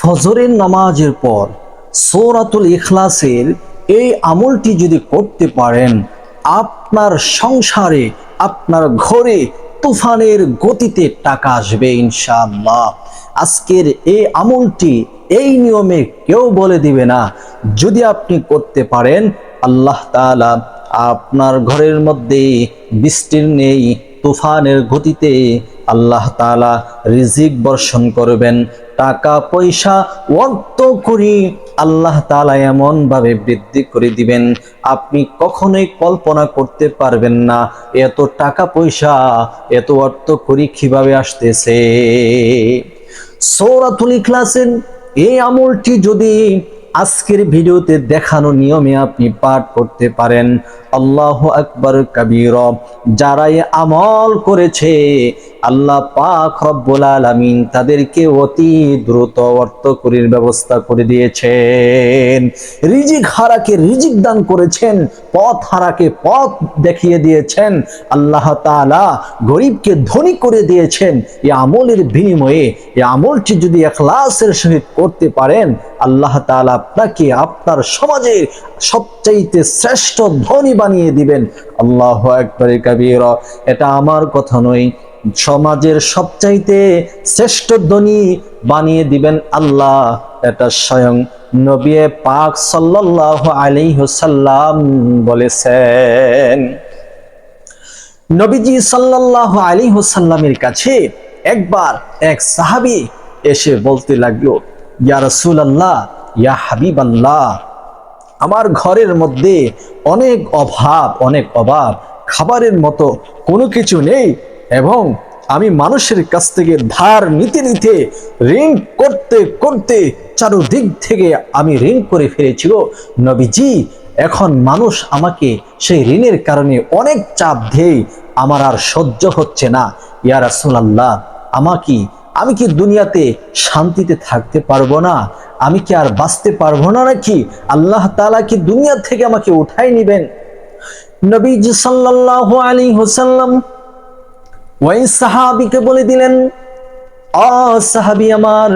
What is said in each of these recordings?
ফজরের নামাজের পর সৌরাতুল ইখলাসের এই আমলটি যদি করতে পারেন, আপনার সংসারে, আপনার ঘরে তুফানের গতিতে টাকা আসবে ইনশাআল্লাহ। আজকের এই আমলটি এই নিয়মে কেউ বলে দিবে না। যদি আপনি করতে পারেন, আল্লাহ তাআলা আপনার ঘরের মধ্যে বৃষ্টির নেই তুফানের গতিতে আল্লাহ তাআলা রিজিক বর্ষণ করবেন, টাকা, পয়সা, অর্থ করি আল্লাহ তাআলা এমন ভাবে বৃদ্ধি করে দিবেন, আপনি কখনোই কল্পনা করতে পারবেন না এত টাকা, পয়সা, এত অর্থ করি কীভাবে আসতেছে। সৌরাতুল ইখলাসের এই আমলটি যদি আজকের ভিডিওতে দেখানো নিয়মে আপনি পাঠ করতে পারেন। আল্লাহ আকবর কবির। যারা এই আমল করেছে, আল্লাহ পাক রব্বুল আলামিন তাদেরকে অতি দ্রুত অর্থকরীর ব্যবস্থা করে দিয়েছেন। রিজিক হারাকে রিজিক দান করেছেন, পথ হারাকে পথ দেখিয়ে দিয়েছেন। আল্লাহ তাআলা গরিবকে ধনী করে দিয়েছেন। এই আমলের বিনিময়ে, এই আমলটি যদি এখলাসের সহিত করতে পারেন আল্লাহ তাআলা আপনাকে আপনার সমাজের সবচাইতে শ্রেষ্ঠ ধনী বানিয়ে দিবেন। আল্লাহ একবারে কবির। এটা আমার কথা নয়, সমাজের সবচাইতে শ্রেষ্ঠ ধনী বানিয়ে দিবেন আল্লাহ। এটা স্বয়ং নবী পাক সাল্লাল্লাহু আলাইহি সাল্লাম বলেছেন। নবীজি সাল্লাল্লাহু আলাইহি সাল্লামের কাছে একবার এক সাহাবী এসে বলতে লাগল ইয়া রসুল আল্লাহ ইয়া হাবিব আল্লাহ আমার ঘরের মধ্যে অনেক অভাব অনেক অভাব। খাবারের মতো কোনো কিছু নেই এবং আমি মানুষের কাছ থেকে ধার নিতে নিতে ঋণ করতে করতে চারোদিক থেকে আমি ঋণ করে ফেলেছি গো নবীজি। এখন মানুষ আমাকে সেই ঋণের কারণে অনেক চাপ দেয়, আমার আর সহ্য হচ্ছে না। ইয়া রাসূলুল্লাহ, আমাকে আমি কি দুনিয়াতে শান্তিতে থাকতে পারব না? আমি কি আর বাঁচতে পারব না নাকি? আল্লাহ তাআলা কি দুনিয়া থেকে আমাকে উঠাই নিবেন? নবীজি সাল্লাল্লাহু আলাইহি ওয়াসাল্লাম ওই সাহাবিকে বলে দিলেন সাহাবী আমার,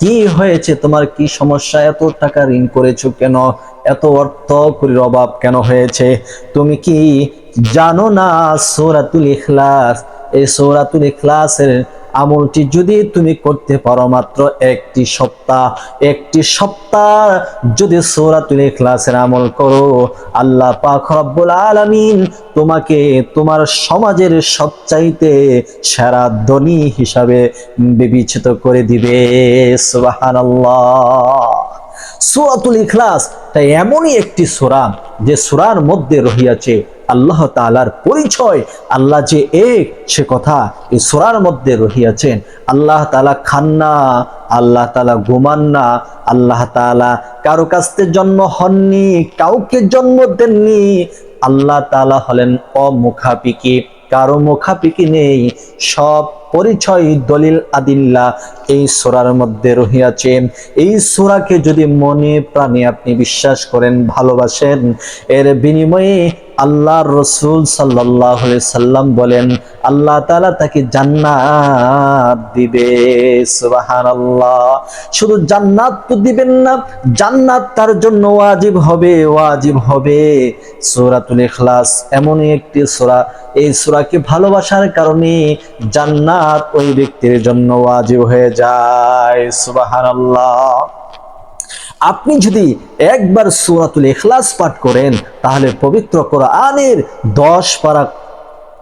কি হয়েছে? তোমার কি সমস্যা? এত টাকা ঋণ করেছ কেন? এত অর্থ করির অভাব কেন হয়েছে? তুমি কি জানো না সূরাতুল ইখলাস? এই সূরাতুল ইখলাসের আমলটি যদি তুমি করতে পারো মাত্র একটি সপ্তাহ একটি সপ্তাহ যদি সূরাতুল ইখলাসের আমল করো, আল্লাহ পাক রব্বুল আলামিন তোমাকে তোমার সমাজের সবচাইতে সেরা ধনী হিসাবে বিবেচিত করে দিবে। সুবহানাল্লাহ। সূরাতুল ইখলাস তাই এমনই একটি সূরা যে সূরার মধ্যে রহিয়াছে। আল্লাহ তাআলার পরিচয়, আল্লাহ যে এক, সে কথা এই সূরার মধ্যে রহিয়াছেন। আল্লাহ তাআলা খান না আল্লাহ তাআলা ঘুমান না আল্লাহ তাআলা কারও কাছ থেকে জন্ম হননি, কাউকে জন্ম দেননি। আল্লাহ তাআলা হলেন অমুখাপিকি কারও মুখাপিকি নেই। সব পরিচয় দলিল আদিল্লা এই সোরার মধ্যে রহিয়াছে এই সোরাকে যদি মনে প্রাণে আপনি বিশ্বাস করেন, ভালোবাসেন, এর বিনিময়ে আল্লাহ রসুল সাল্লাহ সাল্লাম বলেন, আল্লাহ তালা তাকে জান্নাত দিবে সুবাহান শুধু জান্নাত তো দিবেন না, জান্নাত তার জন্য ওয়াজিব হবে ওয়াজিব হবে। সূরাতুল ইখলাস এমনই একটি সূরা, এই সূরাকে ভালোবাসার কারণে জান্নাত ওই ব্যক্তির জন্য ওয়াজিব হয়ে যায়, সুবহানাল্লাহ। আপনি যদি একবার সুরাতুল এখলাস পাঠ করেন, তাহলে পবিত্র কোরআনের দশ পারা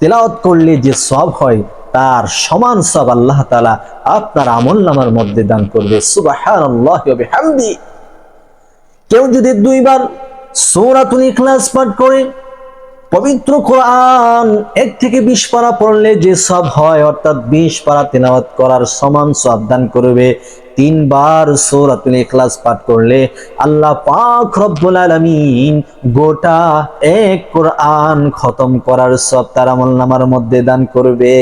তেলাওত করলে যে সব হয়, তার সমান সব আল্লাহ তালা আপনার আমল নামার মধ্যে দান করবে। কেউ যদি দুইবার সৌরাতুল ইখলাস পাঠ করে পবিত্র কোরআন এক থেকে বিশ পারা পড়লে যে সব হয়, অর্থাৎ বিশ পারা তেলাওয়াত করার সমান সব দান করবে। তিনবার সূরাতুল ইখলাস পাঠ করলে আল্লাহ পাক রব্বুল আলামিন গোটা এক কোরআন খতম করার সব তার আমলনামার মধ্যে দান করবে।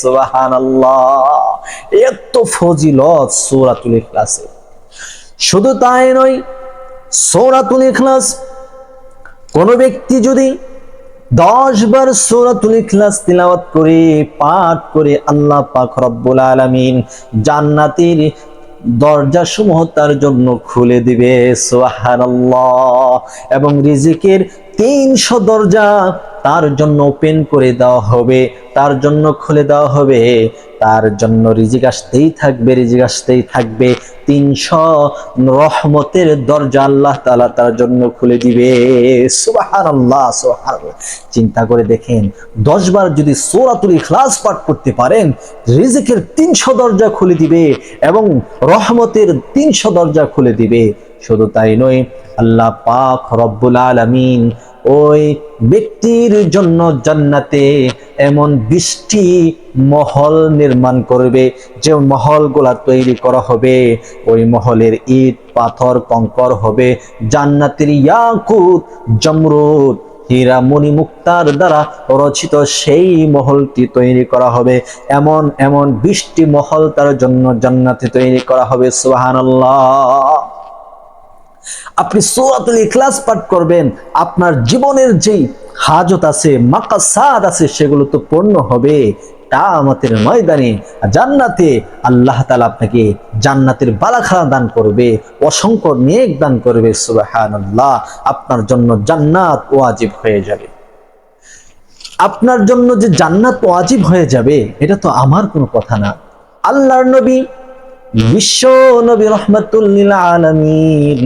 সুবহানাল্লাহ। এত ফজিলত সূরাতুল ইখলাসে। শুধু তাই নয়, সূরাতুল ইখলাস কোন ব্যক্তি যদি দশ বার সুরাতুল ইখলাস তিলাওয়াত করে, পাঠ করে আল্লাহ পাক রব্বুল আলামিন জান্নাতের দরজা সমূহ তার জন্য খুলে দিবে। সোহান এবং রিজিকের তিনশো দরজা তার জন্য ওপেন করে দেওয়া হবে, তার জন্য খুলে দেওয়া হবে, তার জন্য রিজিক আসতেই থাকবে, রিজিক আসতেই থাকবে। তিনশো রহমতের দরজা আল্লাহ তালা তার জন্য খুলে দিবে। সুবহানাল্লাহ সুবহানাল্লাহ। চিন্তা করে দেখেন দশবার যদি সূরাতুল ইখলাস পাঠ করতে পারেন, রিজিকের তিনশো দরজা খুলে দিবে এবং রহমতের তিনশো দরজা খুলে দিবে। শুধু তাই নয়, আল্লাহ পাক রব্বুল আলামিন ওই ব্যক্তির জন্য জান্নাতে এমন বৃষ্টি মহল নির্মাণ করবে, যে মহলগুলা তৈরি করা হবে, ওই মহলের ইট, পাথর, কঙ্কর হবে, জান্নাতের ইয়াকুত, জমরুদ, হীরা, মণি মুক্তার দ্বারা রচিত সেই মহলটি তৈরি করা হবে। এমন এমন বৃষ্টি মহল তার জন্য জান্নাতে তৈরি করা হবে, সুবহানাল্লাহ। আপনি সূরাতুল ইখলাস পাঠ করবেন, আপনার জীবনের যেই হাজত আছে, মাকাসাদ আছে, সেগুলো তো পূর্ণ হবে তা আমাদের ময়দানে জান্নাতে আল্লাহ তাআলা আপনাকে জান্নাতের বালাখানা দান করবে, অসংখ্য নেক দান করবে, সুবহানাল্লাহ। আপনার জন্য জান্নাত ওয়াজিব হয়ে যাবে। আপনার জন্য যে জান্নাত ওয়াজিব হয়ে যাবে, এটা তো আমার কোনো কথা না। আল্লাহর নবী, বিশ্ব নবী রহমাতুল্লিল আলামিন।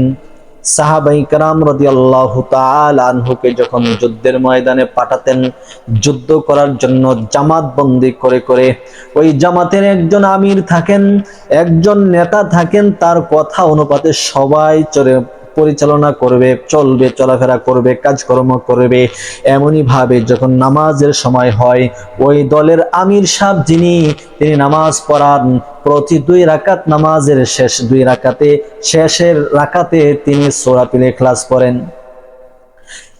সাহাবাই কারাম রদি আল্লাহ আনহুকে যখন যুদ্ধের ময়দানে পাঠাতেন, যুদ্ধ করার জন্য জামাত বন্দি করে করে ওই জামাতের একজন আমির থাকেন, একজন নেতা থাকেন, তার কথা অনুপাতে সবাই চলে পরিচালনা করবে, চলবে, চলাফেরা করবে, কাজকর্ম করবে, এমনই ভাবে যখন নামাজের সময় হয়, ওই দলের আমির সাহ যিনি, তিনি নামাজ পড়ান প্রতি দুই রাকাত নামাজের শেষ, দুই রাকাতে, শেষের রাকাতে তিনি সোরাতুল ক্লাস পড়েন।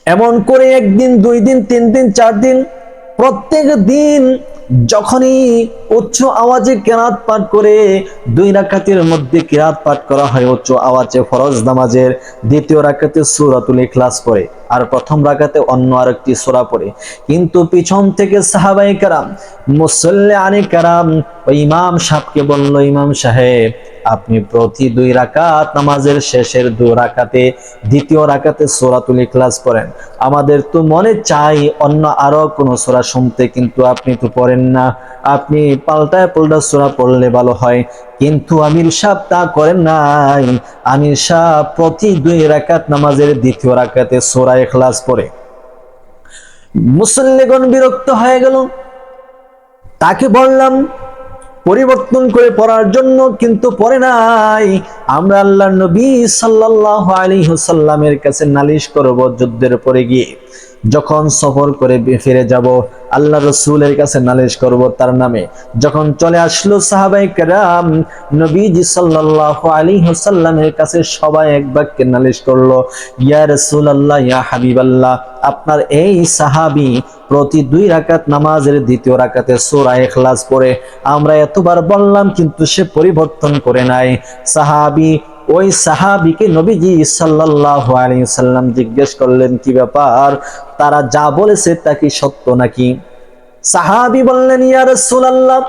এমন করে একদিন, দুই দিন, তিন দিন, চার দিন, প্রত্যেক দিন যখনই উচ্চ আওয়াজে কেরাত পাঠ করে দুই রাকাতের মধ্যে কেরাত পাঠ করা হয় উচ্চ আওয়াজে ফরজ নামাজের, দ্বিতীয় রাকাতে সূরাতুল ইখলাস পড়ে আর প্রথম রাকাতে অন্য আরেকটি সূরা পড়ে। কিন্তু পিছন থেকে সাহাবায়ে কেরাম মুসল্লি আনে কারাম ওই ইমাম সাহেবকে বলল, ইমাম সাহেব আপনি প্রতি দুই রাকাত নামাজের শেষের দুই রাকাতে, দ্বিতীয় রাকাতে সূরাতুল ইখলাস পড়েন। আমাদের তো মনে চাই অন্য আরও কোনো সূরা শুনতে, কিন্তু আপনি তো পড়েন না। আপনি পাল্টায় পাল্টা সূরা পড়লে ভালো হয়। কিন্তু আমির সাহেব তা করেন নাই। আমির সাহেব প্রতি দুই রাকাত নামাজের দ্বিতীয় রাকাতে সূরা ইখলাস পড়ে। মুসল্লিগণ বিরক্ত হয়ে গেল। তাকে বললাম পরিবর্তন করে পড়ার জন্য কিন্তু পরে নাই। আমরা আল্লাহ নবী সাল্লাহ আলী হুসাল্লামের কাছে নালিশ করব যুদ্ধের পরে গিয়ে। যখন সফর করে ফিরে যাব, আল্লাহ রসুলের কাছে নালিশ করব তার নামে। যখন চলে আসলো সাহাবাই কেরাম, নবীজি সাল্লাল্লাহু আলাইহি ওয়াসাল্লামের কাছে সবাই এক বাক্যে নালিশ করল, ইয়া রসুল আল্লাহ ইয়া হাবিব আল্লাহ আপনার এই সাহাবি প্রতি দুই রাকাত নামাজের দ্বিতীয় রাকাতে সূরা ইখলাস পড়ে। আমরা এতবার বললাম, কিন্তু সে পরিবর্তন করে নাই। সাহাবী ওই সাহাবিকে নবীজি সাল্লাল্লাহু আলাইহি সাল্লাম জিজ্ঞেস করলেন, কি ব্যাপার? তারা যা বলেছে তা কি সত্য নাকি? সাহাবি বললেন, ইয়া রাসূলুল্লাহ,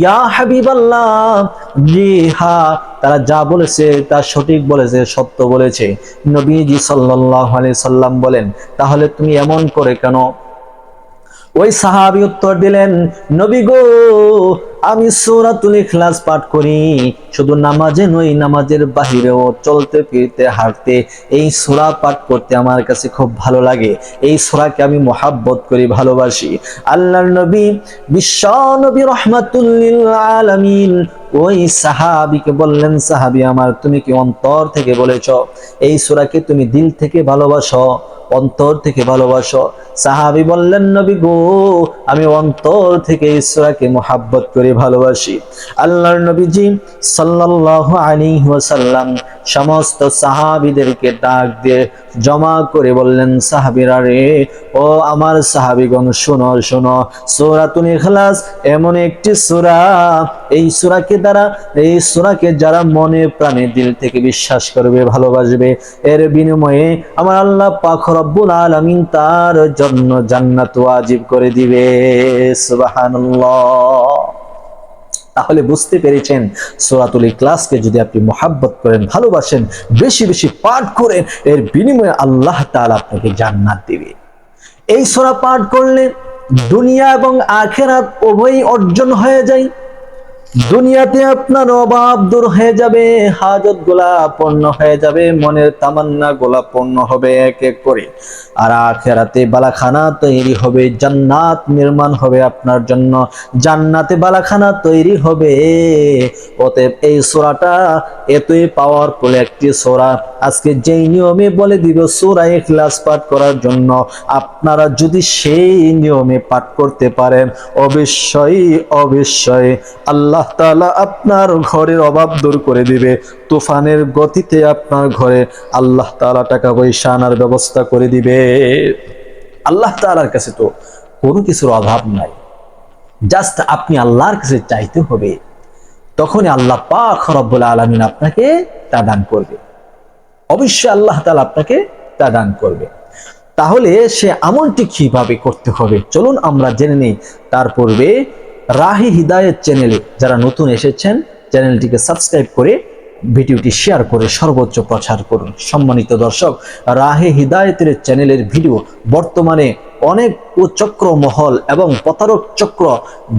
ইয়া জি হ্যাঁ তারা যা বলেছে তা সঠিক বলেছে, সত্য বলেছে। নবীজি সাল্লাল্লাহু সাল্লাম বলেন, তাহলে তুমি এমন করে কেন? ওই সাহাবি উত্তর দিলেন, নবী গো আমি সূরাতুল ইখলাস পাঠ করি। শুধু নামাজে নই, নামাজের বাহিরেও চলতে, ফিরতে, হাঁটতে এই সূরা পাঠ করতে আমার কাছে খুব ভালো লাগে। এই সূরাকে আমি মোহাব্বত করি, ভালোবাসি। আল্লাহর নবী, বিশ্ব নবী লিল ওই সাহাবিকে বললেন, সাহাবি আমার, তুমি কি অন্তর থেকে বলেছ? এই সূরাকে তুমি দিল থেকে ভালোবাসো? অন্তর থেকে ভালোবাসো। সাহাবি বললেন, নবী গো, আমি অন্তর থেকে ইসরাকে মোহাব্বত করে ভালোবাসি। আল্লাহর নবীজি সাল্লাল্লাহু আলাইহি ওয়াসাল্লাম সমস্ত সাহাবিদেরকে ডাক দিয়ে জমা করে বললেন, সাহাবিরা রে, ও আমার সাহাবিগণ, শোনো শোনো, সূরাতুল ইখলাস এমন একটি সূরা। এই সূরাকে দ্বারা, এই সূরাকে যারা মনে প্রাণে দিল থেকে বিশ্বাস করবে, ভালোবাসবে, এর বিনিময়ে আমার আল্লাহ পাক রব্বুল আলামিন তার জন্য জান্নাত ওয়াজিব করে দিবে। সুবহানাল্লাহ। তাহলে বুঝতে পেরেছেন সোরাতুল ইখলাসকে যদি আপনি মোহাব্বত করেন, ভালোবাসেন, বেশি বেশি পাঠ করেন, এর বিনিময়ে আল্লাহ তাআলা আপনাকে জান্নাত দিবে। এই সোরা পাঠ করলে দুনিয়া এবং আখেরাত উভয়ই অর্জন হয়ে যায়। দুনিয়াতে আপনার অভাব দূর হয়ে যাবে, হাজত গোলা পণ্য হয়ে যাবে, মনের তামান্না গোলা পণ্য হবে এক এক করে। আর আখেরাতে বালাখানা তৈরি হবে, জান্নাত নির্মাণ হবে আপনার জন্য। জান্নাতে বালাখানা তৈরি হবে। অতএব এই সোরাটা এতই পাওয়ারফুল একটি সোরা। আজকে যেই নিয়মে বলে দিব সোরা ইখলাস পাঠ করার জন্য, আপনারা যদি সেই নিয়মে পাঠ করতে পারেন, অবশ্যই অবশ্যই আল্লাহ তাআলা আপনার ঘরের অভাব দূর করে দিবে। তুফানের গতিতে আপনার ঘরে আল্লাহ তাআলা টাকা পয়সা আনার ব্যবস্থা করে দিবে। আল্লাহ তাআলার কাছে তো কোনো কিছুর অভাব নাই। জাস্ট আপনি আল্লাহর কাছে চাইতে হবে, তখনই আল্লাহ পাক রব্বুল আলামিন আপনাকে তা দান করবে। অবশ্যই আল্লাহ তালা আপনাকে তা দান করবে। তাহলে সে আমলটি কীভাবে করতে হবে? চলুন আমরা জেনে নিই। তার পূর্বে রাহি হিদায়ত চ্যানেলে যারা নতুন এসেছেন, চ্যানেলটিকে সাবস্ক্রাইব করে ভিডিওটি শেয়ার করে সর্বোচ্চ প্রচার করুন। সম্মানিত দর্শক, রাহে হিদায়তের চ্যানেলের ভিডিও বর্তমানে অনেক চক্র মহল এবং প্রতারক চক্র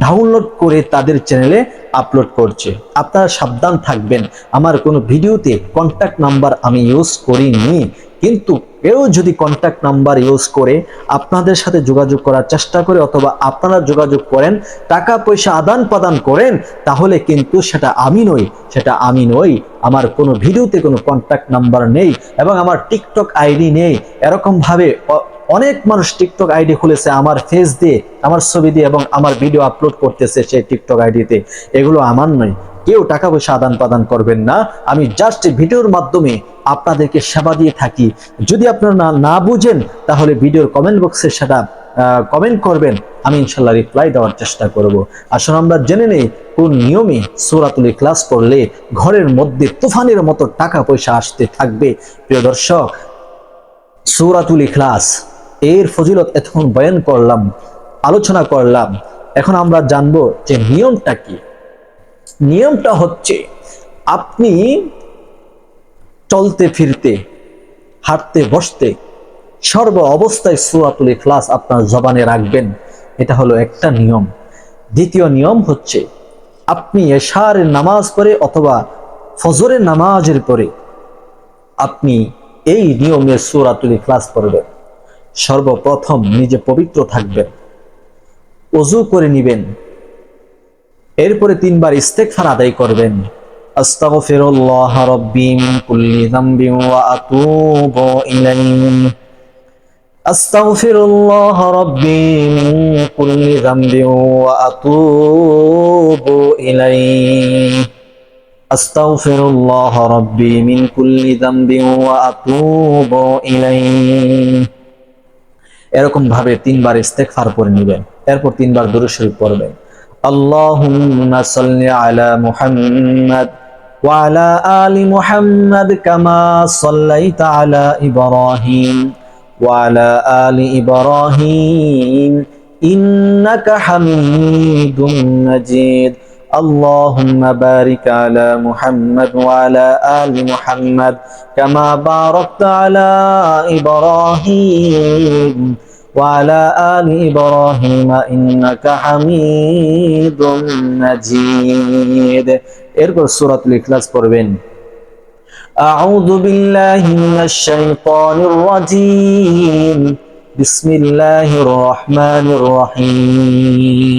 ডাউনলোড করে তাদের চ্যানেলে আপলোড করছে। আপনারা সাবধান থাকবেন। আমার কোনো ভিডিওতে কন্ট্যাক্ট নাম্বার আমি ইউজ করিনি। কিন্তু কেউ যদি কন্ট্যাক্ট নাম্বার ইউজ করে, আপনাদের সাথে যোগাযোগ করার চেষ্টা করে অথবা আপনারা যোগাযোগ করেন, টাকা পয়সা আদান প্রদান করেন, তাহলে কিন্তু সেটা আমি নই, সেটা আমি নই। আমার কোনো ভিডিওতে কোনো কন্ট্যাক্ট নাম্বার নেই এবং আমার টিকটক আইডি নেই। এরকমভাবে অনেক মানুষ টিকটক আইডি খুলেছে, আমার ফেস দিয়ে, আমার ছবি দিয়ে এবং আমার ভিডিও আপলোড করতেছে সেই টিকটক আইডিতে। এগুলো আমার নয়। কেউ টাকা পয়সা আদান প্রদান করবেন না। আমি জাস্ট ভিডিওর মাধ্যমে আপনাদেরকে সেবা দিয়ে থাকি। যদি আপনারা না না বুঝেন, তাহলে ভিডিওর কমেন্ট বক্সে সেটা কমেন্ট করবেন। আমি ইনশাল্লাহ রিপ্লাই দেওয়ার চেষ্টা করব। আসলে আমরা জেনে নেই, কোন নিয়মে সূরাতুল ক্লাস করলে ঘরের মধ্যে তুফানের মতো টাকা পয়সা আসতে থাকবে। প্রিয় দর্শক, সূরাতুল ইখলাস এর ফজিলত এতক্ষণ বয়ান করলাম, আলোচনা করলাম। এখন আমরা জানব যে নিয়মটা কি? নিয়মটা হচ্ছে আপনি চলতে ফিরতে, হাঁটতে বসতে সর্ব অবস্থায় সূরাতুল ইখলাস আপনার জবানে রাখবেন। এটা হলো একটা নিয়ম। দ্বিতীয় নিয়ম হচ্ছে আপনি এশার নামাজ পড়ে অথবা ফজরের নামাজের পরে আপনি এই নিয়মে সূরাতুল ইখলাস পড়বেন। সর্বপ্রথম নিজে পবিত্র থাকবেন অজু করে নিবেন। এরপরে তিনবার ইস্তেগফার আদায় করবেন। আস্তাগফিরুল্লাহ রাব্বি মিন কুল্লি যামবিন ওয়া আতুবু ইলাইহি। আস্তাগফিরুল্লাহ রাব্বি মিন কুল্লি যামবিন ওয়া আতুবু ইলাইহি। আস্তাগফিরুল্লাহ রাব্বি মিন কুল্লি যামবিন ওয়া আতুবু ইলাইহি। এরকম ভাবে তিনবার ইস্তেগফার করে নেবেন এরপর তিনবার দুরূদ শরীফ পড়বেন আল্লাহুম্মা সাল্লি আলা মুহাম্মাদ وعلى آل محمد كما صليت على إبراهيم وعلى آل إبراهيم إنك حميد مجيد اللهم بارك على محمد وعلى آل محمد كما باركت على إبراهيم وعلى آل إبراهيم إنك حميد مجيد এরপর সূরাতুল ইখলাস পড়বেন أعوذ بالله من الشيطان الرجيم بسم الله الرحمن الرحيم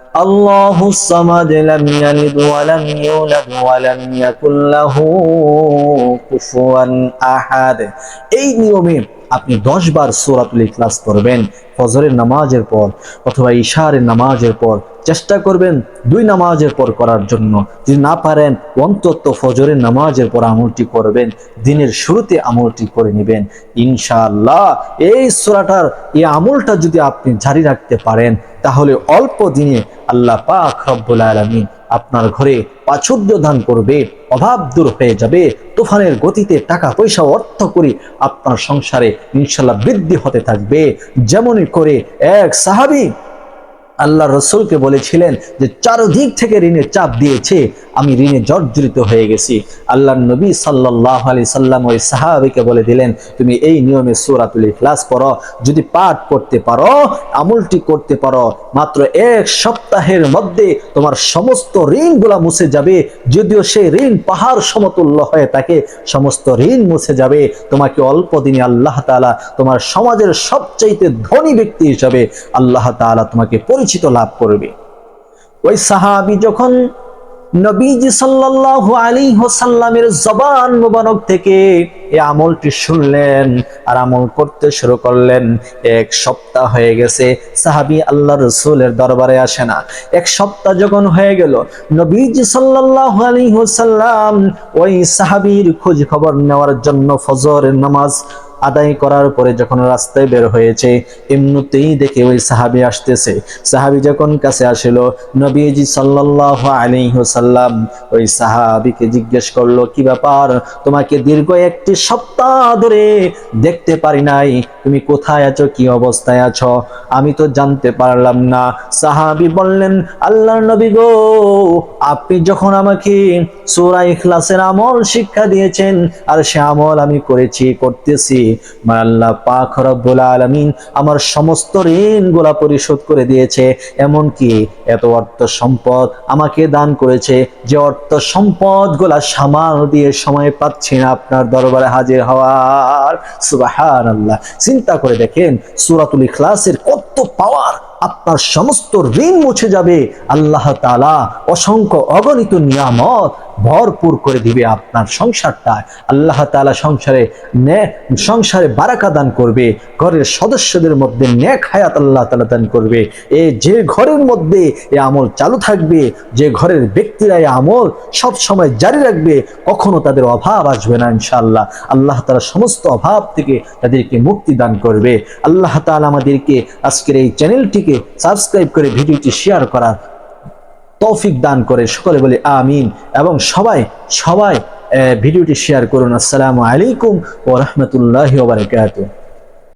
الله الصمد لم يلد ولم يولد ولم يكن له কুফুয়ান আহাদ এই নিয়মে আপনি দশ বার সুরাতুল ইখলাস পড়বেন, ফজরের নামাজের পর অথবা ইশারের নামাজের পর চেষ্টা করবেন দুই নামাজের পর করার জন্য। যদি না পারেন, অন্তত ফজরের নামাজের পর আমলটি করবেন, দিনের শুরুতে আমলটি করে নেবেন। ইনশাআল্লাহ এই সোরাটার, এই আমলটা যদি আপনি জারি রাখতে পারেন, তাহলে অল্প দিনে আল্লাহ পাক রব্বুল আলামিন আপনার ঘরে প্রাচুর্য দান করবে, অভাব দূর হয়ে যাবে তুফানের গতিতে টাকা পয়সা অর্থ করি আপনার সংসারে ইনশাল্লাহ বৃদ্ধি হতে থাকবে। যেমনই করে এক সাহাবী আল্লাহ রসুলকে বলেছিলেন যে চারদিক থেকে ঋণের চাপ দিয়েছে, আমি ঋণে জর্জরিত হয়ে গেছি। আল্লাহ নবী সাল্লাহ আলি সাল্লাম ওই সাহাবিকে বলে দিলেন, তুমি এই নিয়মে সুরাতুল ইখলাস পড়ো, যদি পাঠ করতে পারো, আমলটি করতে পারো, মাত্র এক সপ্তাহের মধ্যে তোমার সমস্ত ঋণগুলা মুছে যাবে। যদিও সেই ঋণ পাহাড় সমতুল্য হয়ে থাকে, সমস্ত ঋণ মুছে যাবে। তোমাকে অল্প দিনে আল্লাহ তাআলা তোমার সমাজের সবচাইতে ধনী ব্যক্তি হিসাবে আল্লাহ তাআলা তোমাকে পরিচিত লাভ করবে। ওই সাহাবি যখন নবীজি সাল্লাল্লাহু আলাইহি ওয়াসাল্লামের জবান মুবারক থেকে এই আমলটি শুনলেন আর আমল করতে শুরু করলেন, এক সপ্তাহ হয়ে গেছে, সাহাবী আল্লাহ রসুলের দরবারে আসে না। এক সপ্তাহ যখন হয়ে গেল, নবীজি সাল্লাল্লাহু আলাইহি ওয়াসাল্লাম ওই সাহাবীর খোঁজ খবর নেওয়ার জন্য ফজরের নামাজ আদায় করার পরে যখন রাস্তায় বের হয়েছে, এমনিতেই দেখে ওই সাহাবি আসতেছে। সাহাবি যখন কাছে আসিল, নবীজি সাল্লাল্লাহু আলাইহি ওয়াসাল্লাম ওই সাহাবিকে জিজ্ঞেস করল, কি ব্যাপার? তোমাকে দীর্ঘ একটি সপ্তাহ ধরে দেখতে পারি নাই। তুমি কোথায় আছো? কি অবস্থায় আছো? আমি তো জানতে পারলাম না। সাহাবি বললেন, আল্লাহর নবী গো, আপনি যখন আমাকে সূরা ইখলাসের আমল শিক্ষা দিয়েছেন, আর সে আমল আমি করেছি, করতেছি। আমার আল্লাহ পাক রব্বুল আলমিন আমার সমস্ত ঋণ গোলা পরিশোধ করে দিয়েছে। এমনকি এত অর্থ সম্পদ আমাকে দান করেছে যে অর্থ সম্পদ গোলা সামাল দিয়ে সময় পাচ্ছি না আপনার দরবারে হাজির হওয়ার। সুবাহান আল্লাহ চিন্তা করে দেখেন, সুরাতুল ইখলাসের কত পাওয়ার আপনার সমস্ত ঋণ মুছে যাবে। আল্লাহ তাআলা অসংখ্য অগণিত নিয়ামত ভরপুর করে দিবে আপনার সংসারটা আল্লাহ তাআলা সংসারে সংসারে বারাকা দান করবে। ঘরের সদস্যদের মধ্যে নেক হায়াত আল্লাহ তাআলা দান করবে। এ যে ঘরের মধ্যে এ আমল চালু থাকবে, যে ঘরের ব্যক্তিরা এ আমল সব সময় জারি রাখবে, কখনো তাদের অভাব আসবে না ইনশাআল্লাহ। আল্লাহ তালা সমস্ত অভাব থেকে তাদেরকে মুক্তি দান করবে। আল্লাহ তাআলা আমাদেরকে আজকের এই চ্যানেলটিকে সাবস্ক্রাইব করে ভিডিওটি শেয়ার করার তৌফিক দান করে। সকলে বলে আমিন। এবং সবাই সবাই ভিডিওটি শেয়ার করুন। আসসালামু আলাইকুম ও রহমতুল্লাহ বারকাতুহ।